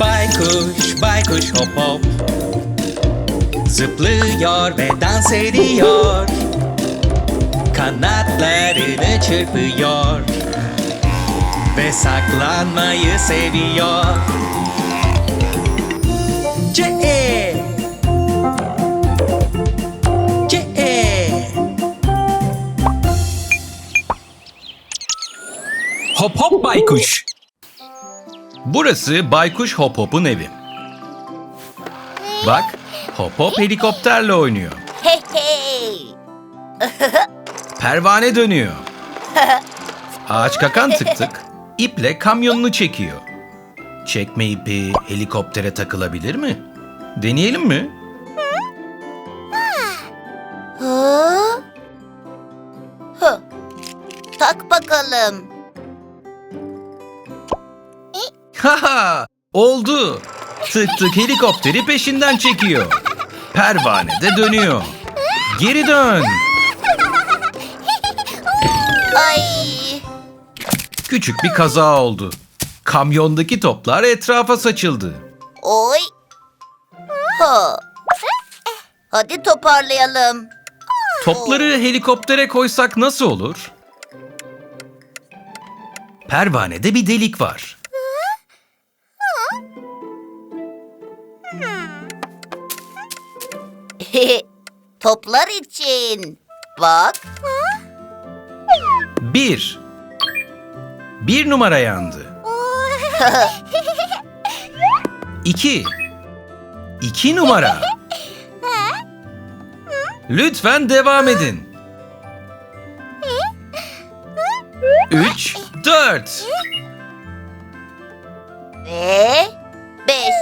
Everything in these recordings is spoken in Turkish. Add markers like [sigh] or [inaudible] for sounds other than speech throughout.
Baykuş, baykuş hop hop. Zıplıyor ve dans ediyor. Kanatlarını çırpıyor. Ve saklanmayı seviyor Hop hop baykuş Burası Baykuş Hop Hop'un evi. Bak, Hop Hop helikopterle oynuyor. Hey [laughs] hey. Pervane dönüyor. Ağaç kakan tık tık iple kamyonunu çekiyor. Çekme ipi helikoptere takılabilir mi? Deneyelim mi? Hı? Hı. Tak bakalım. Haha! Oldu. Tık tık helikopteri peşinden çekiyor. Pervane de dönüyor. Geri dön. Ay. Küçük bir kaza oldu. Kamyondaki toplar etrafa saçıldı. Oy. Hı. Hadi toparlayalım. Topları helikoptere koysak nasıl olur? Pervanede bir delik var. [laughs] Toplar için. Bak. Bir. Bir numara yandı. [laughs] İki. İki numara. Lütfen devam edin. Üç, dört. Ve beş.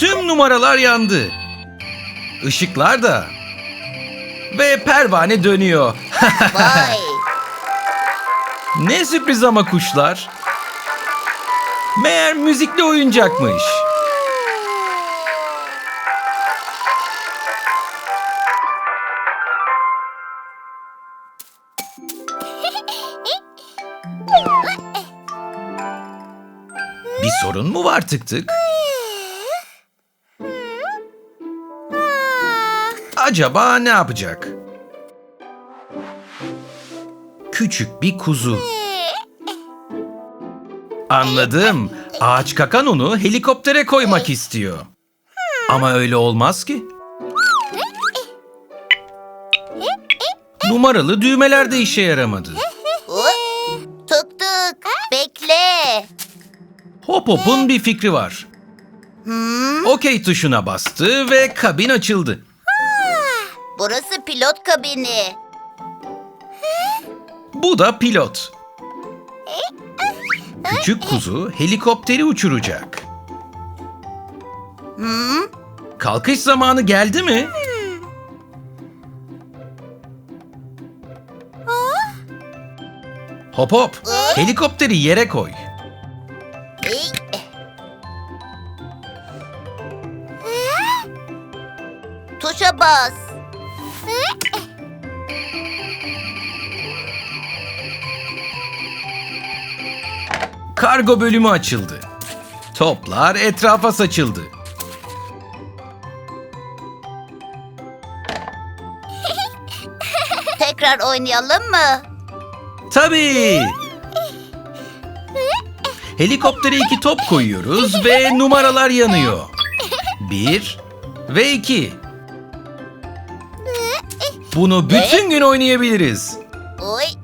Tüm numaralar yandı. Işıklar da. Ve pervane dönüyor. [laughs] Vay. Ne sürpriz ama kuşlar. Meğer müzikli oyuncakmış. [laughs] Bir sorun mu var tık tık? Acaba ne yapacak? Küçük bir kuzu. Anladım. Ağaç kakan onu helikoptere koymak istiyor. Ama öyle olmaz ki. Numaralı düğmeler de işe yaramadı. Oy. Tık tık. Bekle. Hop Hop'un bir fikri var. Hmm, Okey tuşuna bastı ve kabin açıldı. Burası pilot kabini. Bu da pilot. Küçük kuzu helikopteri uçuracak. Hmm, Kalkış zamanı geldi mi? Hop hop, helikopteri yere koy. ey. Tuşa bas. Kargo bölümü açıldı. Toplar etrafa saçıldı. [laughs] Tekrar oynayalım mı? Tabii. Helikoptere iki top koyuyoruz ve numaralar yanıyor. Bir ve iki. Bunu bütün gün oynayabiliriz. Oy.